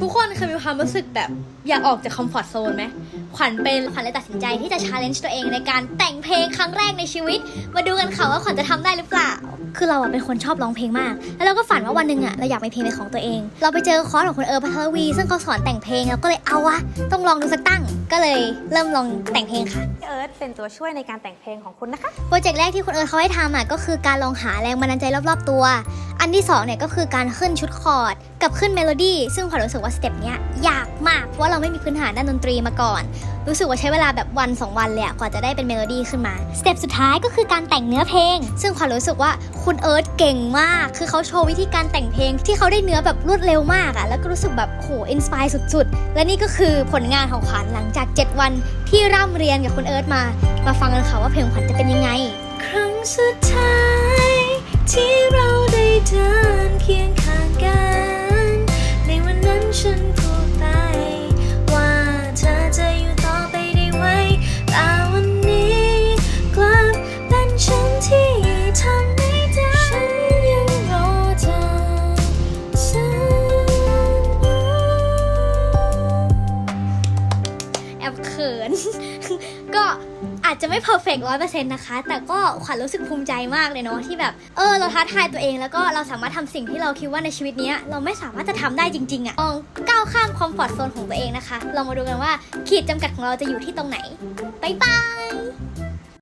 ทุกคนเคยมีความรู้สึกแบบอยากออกจากคอมฟอร์ทโซนไหม ขวัญเป็นขวัญเลยตัดสินใจที่จะชาเลนจ์ตัวเองในการแต่งเพลงครั้งแรกในชีวิต มาดูกันค่ะว่าขวัญจะทำได้หรือเปล่า คือเราอะเป็นคนชอบร้องเพลงมาก แล้วเราก็ฝันว่าวันหนึ่งอะเราอยากมีเพลงเป็นของตัวเอง เราไปเจอคอร์สของคุณเอิร์ธพัทรวี ซึ่งเขาสอนแต่งเพลงแล้วก็เลยเอาวะต้องลองดูสักตั้ง ก็เลยเริ่มลองแต่งเพลงค่ะพี่เอิร์ธเป็นตัวช่วยในการแต่งเพลงของคุณนะคะ โปรเจกต์แรกที่คุณเอิร์ธเขาให้ทำอะก็คือการลองหาแรงบันดาลใจรอบ ๆ ตัว อันที่สองเนี่ยก็คือการขึ้นชุดคอร์ดกับขึ้นเมโลดี้ซึ่งขวัญรู้สึกว่าสเต็ปเนี้ยยากมากเพราะว่าเราไม่มีพื้นฐานด้านดนตรีมาก่อน รู้สึกว่าใช้เวลาแบบวัน 2 วันเลยกว่าจะได้เป็นเมโลดี้ขึ้นมาสเต็ปสุดท้ายก็คือการแต่งเนื้อเพลง ซึ่งขวัญรู้สึกว่าคุณเอิร์ธเก่งมาก คือเขาโชว์วิธีการแต่งเพลงที่เขาได้เนื้อแบบรวดเร็วมากอะแล้วก็รู้สึกแบบโหอินสปายสุดๆ และนี่ก็คือผลงานของขวัญหลังจาก 7 วันที่ร่ำเรียนกับคุณเอิร์ธมา มาฟังกันค่ะว่าเพลงของขวัญจะเป็นยังไง ครั้งสุดท้าย ก็อาจจะไม่เพอร์เฟกต์ร้อยเปอร์เซ็นต์นะคะ แต่ก็ขวัญรู้สึกภูมิใจมากเลยเนาะที่แบบ เออ เราท้าทายตัวเองแล้วก็เราสามารถทำสิ่งที่เราคิดว่าในชีวิตนี้เราไม่สามารถจะทำได้จริงๆอะ่ะลองก้าวข้ามคอมฟอร์ทโซนของตัวเองนะคะ ลองมาดูกันว่าขีดจำกัดของเราจะอยู่ที่ตรงไหน บ๊ายบาย